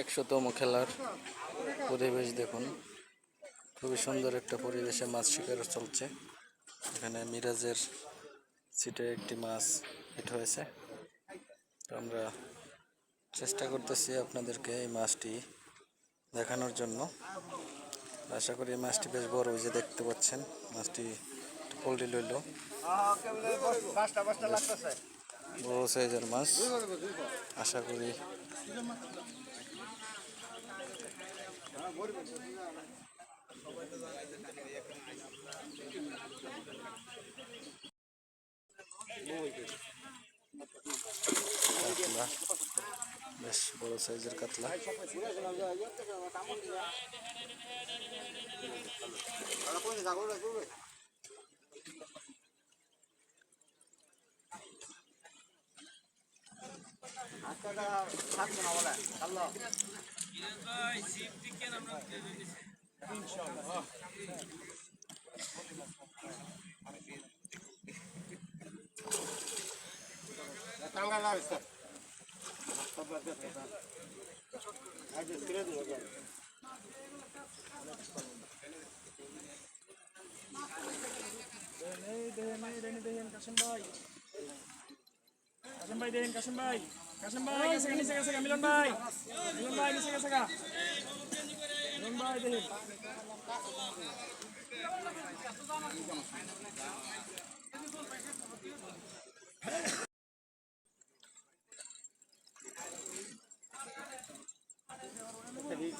একশোতম খেলার পরিবেশ দেখুন। খুবই সুন্দর একটা পরিবেশে মাছ শিকার চলছে। এখানে মিরাজের সিটে একটি মাছ হিট হয়েছে। তো আমরা চেষ্টা করতেছি আপনাদেরকে এই মাছটি দেখানোর জন্য। আশা করি এই মাছটি বেশ বড় যে দেখতে পাচ্ছেন। মাছটি পোলট্রি লইল। বড় সাইজের মাছ। আশা করি কাতলা। বেশ বড় সাইজের কাতলা। सांगायला हवे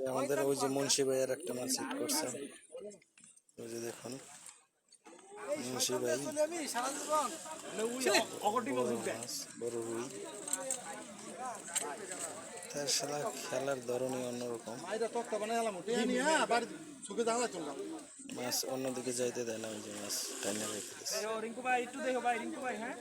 আমাদের ওই যে মুন্সি ভাইয়ের একটা মাছ হিট করছে। ওই যে দেখুন, মুন্সি ভাই। বড় রুই। তার সারা খেলার ধরনই অন্যরকম। মাছ অন্যদিকে যাইতে দেয় না, ওই যে মাছ টাইনে রেখে ও, রিঙ্কু ভাই একটু দেখো ভাই রিঙ্কু ভাই হ্যাঁ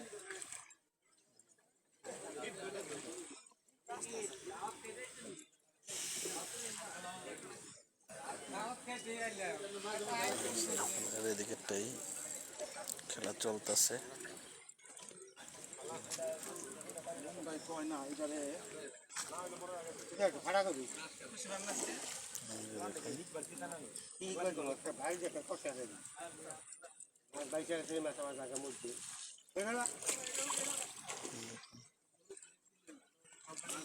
আর এদিকেরটাই খেলা চলতেছে মাছটা কেসে হয়ে গেল। বড় বড় মারবেন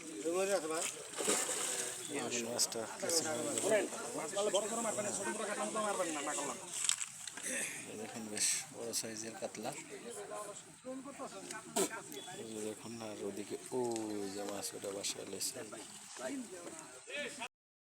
ছোট বড় কাটলাম তো মারবেন না না করলাম দেখুন বেশ বড় সাইজের কাতলা। দেখুন আর ওদিকে ও যে মাছ ওটা বাসায় লেছে